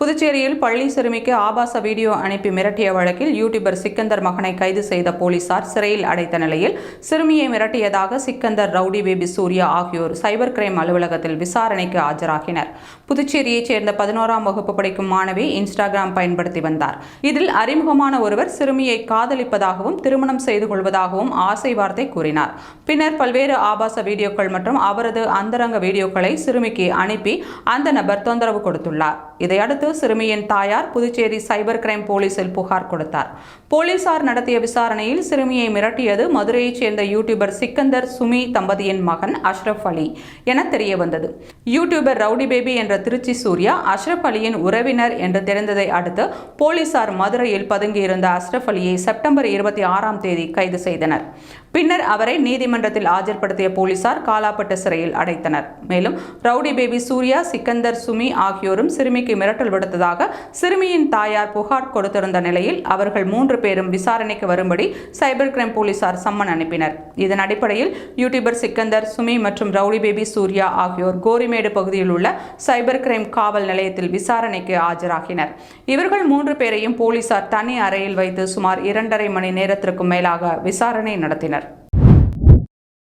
புதுச்சேரியில் பள்ளி சிறுமிக்கு ஆபாச வீடியோ அனுப்பி மிரட்டிய வழக்கில் யூடியூபர் சிக்கந்தர் மகனை கைது செய்த போலீசார் சிறையில் அடைத்த நிலையில் சிறுமியை மிரட்டியதாக சிக்கந்தர் ரவுடி பேபி சூர்யா ஆகியோர் சைபர் கிரைம் அலுவலகத்தில் விசாரணைக்கு ஆஜராகினர். புதுச்சேரியைச் சேர்ந்த பதினோராம் வகுப்பு படிக்கும் மாணவி இன்ஸ்டாகிராம் பயன்படுத்தி வந்தார். இதில் அறிமுகமான ஒருவர் சிறுமியை காதலிப்பதாகவும் திருமணம் செய்து கொள்வதாகவும் ஆசை வார்த்தை கூறினார். பின்னர் பல்வேறு ஆபாச வீடியோக்கள் மற்றும் அவரது அந்தரங்க வீடியோக்களை சிறுமிக்கு அனுப்பி அந்த நபர் தொந்தரவு கொடுத்துள்ளார். இதையடுத்து சிறுமியின் தாயார் புதுச்சேரி சைபர் கிரைம் போலீசில் புகார் கொடுத்தார். போலீசார் நடத்திய விசாரணையில் சிறுமியை மிரட்டியது மதுரையைச் சேர்ந்த யூடியூபர் சிக்கந்தர் சுமி தம்பதியின் மகன் அஷ்ரப் அலி என தெரிய வந்தது. யூடியூபர் ரவுடி பேபி என்ற திருச்சி சூர்யா அஷ்ரப் அலியின் உறவினர் என்று தெரிந்ததை அடுத்து போலீசார் மதுரையில் பதுங்கியிருந்த அஷ்ரப் அலியை செப்டம்பர் இருபத்தி ஆறாம் தேதி கைது செய்தனர். பின்னர் அவரை நீதிமன்றத்தில் ஆஜர்படுத்திய போலீசார் காலாப்பட்டு சிறையில் அடைத்தனர். மேலும் ரவுடி பேபி சூர்யா சிக்கந்தர் சுமி ஆகியோரும் சிறுமிக்கு மிரட்டல் விடுத்ததாக சிறுமியின் தாயார் புகார் கொடுத்திருந்த நிலையில் அவர்கள் மூன்று பேரும் விசாரணைக்கு வரும்படி சைபர் கிரைம் போலீசார் சம்மன் அனுப்பினர். இதன் அடிப்படையில் யூடியூபர் சிக்கந்தர் சுமி மற்றும் ரவுடி பேபி சூர்யா ஆகியோர் கோரிமேடு பகுதியில் உள்ள சைபர் கிரைம் காவல் நிலையத்தில் விசாரணைக்கு ஆஜராகினர். இவர்கள் மூன்று பேரையும் போலீசார் தனி அறையில் வைத்து சுமார் இரண்டரை மணி நேரத்திற்கும் மேலாக விசாரணை நடத்தினர்.